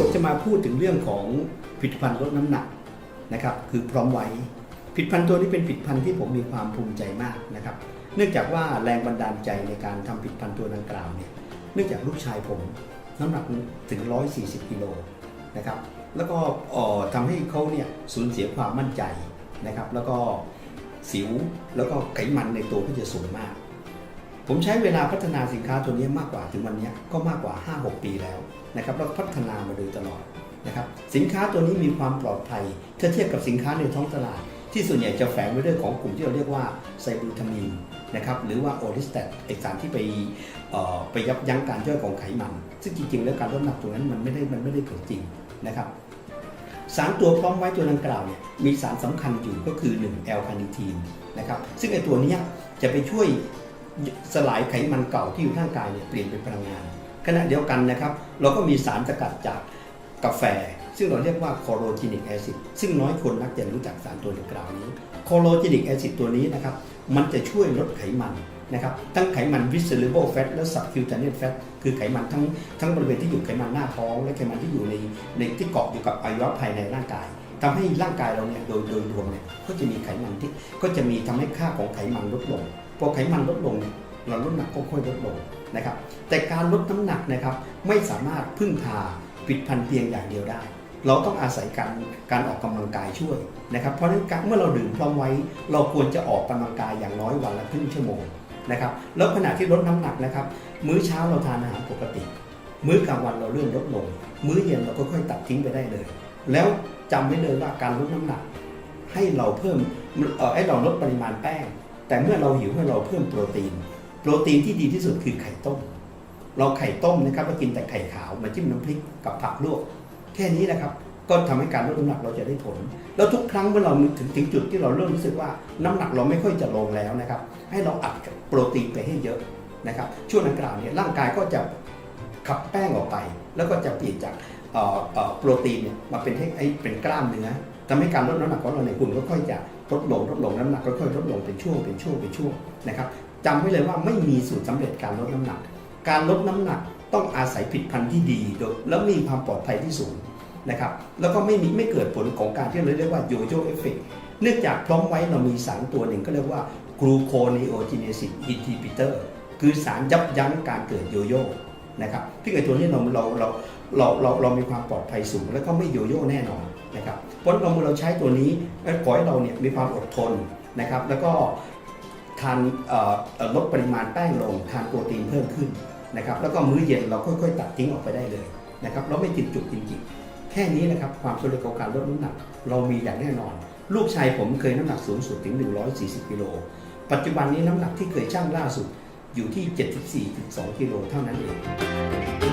ผมจะมาพูดถึงเรื่องของผลิตภัณฑ์ลดน้ำหนักนะครับ คือพร้อมไว้ผลิตภัณฑ์ตัวนี้เป็นผลิตภัณฑ์ที่ผมมีความภูมิใจมากนะครับ เนื่องจากว่าแรงบันดาลใจในการทำผลิตภัณฑ์ตัวดังกล่าวเนี่ยเนื่องจากลูกชายผมน้ำหนักถึง 140กิโลนะครับแล้วก็เอ่อทำให้เขาเนี่ยสูญเสียความมั่นใจนะครับ แล้วก็สิวแล้วก็ไขมันในตัวก็จะสูงมาก ผมใช้เวลาพัฒนาสินค้าตัวนี้มากกว่าถึงวันนี้ก็มากกว่า 5-6 ปีแล้วนะครับแล้วพัฒนามาโดยตลอดนะครับสินค้าตัวนี้มีความปลอดภัยถ้าเทียบกับสินค้าในท้องตลาด ที่ส่วนใหญ่จะแฝงไว้ด้วยของกลุ่มที่เราเรียกว่าไซบูทามีนนะครับหรือว่าโอริสแตตเอกสารที่ไปไปยับยั้งการย่อยของไขมัน ซึ่งจริงๆ แล้วการลดน้ำหนักตรงนั้นมันไม่ได้มันไม่ได้ผลจริงนะครับสารตัวพร้อมไว้ตัวดังกล่าวเนี่ยมีสารสำคัญอยู่ก็คือ1แอลคาเนิทีนนะครับซึ่งไอตัวนี้จะไปช่วย สลายไขมันเก่าที่อยู่ร่างกายเนี่ยเปลี่ยนเป็นพลังงาน ขณะเดียวกันนะครับเราก็มีสารสกัดจากกาแฟ ซึ่งเราเรียกว่าโคโรจินิกแอซิดซึ่งน้อยคนนักจะรู้จักสารตัวดังกล่าวนี้โคโรจินิกแอซิดตัวนี้นะครับมันจะช่วยลดไขมันนะครับทั้งไขมัน visceral fat และ subcutaneous fat คือไขมันทั้งทั้งบริเวณที่อยู่ไขมันหน้าท้อง และไขมันที่อยู่ในในที่เกาะอยู่กับอวัยวะภายในร่างกาย ทำให้ร่างกายเราเนี่ยโดยโดยรวมเนี่ยก็จะมีไขมันที่ก็จะมีทำให้ค่าของไขมันลดลงพอไขมันลดลงเนี่ยเราลดน้ำหนักก็ค่อยลดลงนะครับ แต่การลดน้ำหนักนะครับไม่สามารถพึ่งพาผลิดพันธ์เพียงอย่างเดียวได้ เราต้องอาศัยการการออกกำลังกายช่วยนะครับ เพราะฉะนั้นการเมื่อเราดื่มพร้อมไว้ เราควรจะออกกำลังกายอย่างน้อยวันละครึ่งชั่วโมงนะครับแล้วขณะที่ลดน้ำหนักนะครับ มื้อเช้าเราทานอาหารปกติ มื้อกลางวันเราเริ่มลดลง มื้อเย็นเราก็ค่อยตัดทิ้งไปได้เลย แล้วจำไว้เลยว่าการลดน้ำหนัก ให้เราเพิ่มให้เราลดปริมาณแป้ง แต่เมื่อเราหิวให้เราเพิ่มโปรตีน โปรตีนที่ดีที่สุดคือไข่ต้ม เราไข่ต้มนะครับเรากินแต่ไข่ขาวมาจิ้มน้ำพริกกับผักลวก แค่นี้นะครับก็ทำให้การลดน้ำหนักเราจะได้ผล แล้วทุกครั้งเมื่อเราถึงถึงจุดที่เราเริ่มรู้สึกว่าน้ำหนักเราไม่ค่อยจะลงแล้วนะครับ ให้เราอัดโปรตีนไปให้เยอะนะครับ ช่วงดังกล่าวเนี่ยร่างกายก็จะ ขับแป้งออกไป แล้วก็จะเปลี่ยนจากโปรตีนเนี่ยมาเป็นให้ไอเป็นกล้ามเนื้อทำให้การลดน้ำหนักของเราในหุ่นก็ค่อยจะลดลงลดลงน้ำหนักก็ค่อยลดลงเป็นช่วงเป็นช่วงเป็นช่วงนะครับจำไว้เลยว่าไม่มีสูตรสำเร็จการลดน้ำหนัก การลดน้ำหนักต้องอาศัยผิดพันธุ์ที่ดีโดยแล้วมีความปลอดภัยที่สูงนะครับแล้วก็ไม่มีไม่เกิดผลของการที่เราเรียกว่าโยโย่เอฟเฟกเนื่องจากพร้อมไว้เรามีสารตัวหนึ่งก็เรียกว่ากลูโคเนโอจิเนซิสอินทิพิเตอร์คือสารยับยั้งการเกิดโยโย่ นะครับที่ไอตัวนี้เราเราเราเราเราเรามีความปลอดภัยสูง แล้วก็ไม่โยโย่แน่นอนนะครับเพราะเราเมื่อเราใช้ตัวนี้ขอให้เราเนี่ยมีความอดทนนะครับแล้วก็ทานลดปริมาณแป้งลงทานโปรตีนเพิ่มขึ้นนะครับแล้วก็มื้อเย็นเราค่อยๆ ตัดทิ้งออกไปได้เลยนะครับเราไม่ติดจุกจริงๆแค่นี้นะครับความสำเร็จของการลดน้ำหนัก เรามีอย่างแน่นอน ลูกชายผมเคยน้ำหนักสูงสุดถึง 140 กิโลปัจจุบันนี้น้ำหนักที่เคยชั่งล่าสุด อยู่ที่ 74.2 กิโลเท่านั้นเอง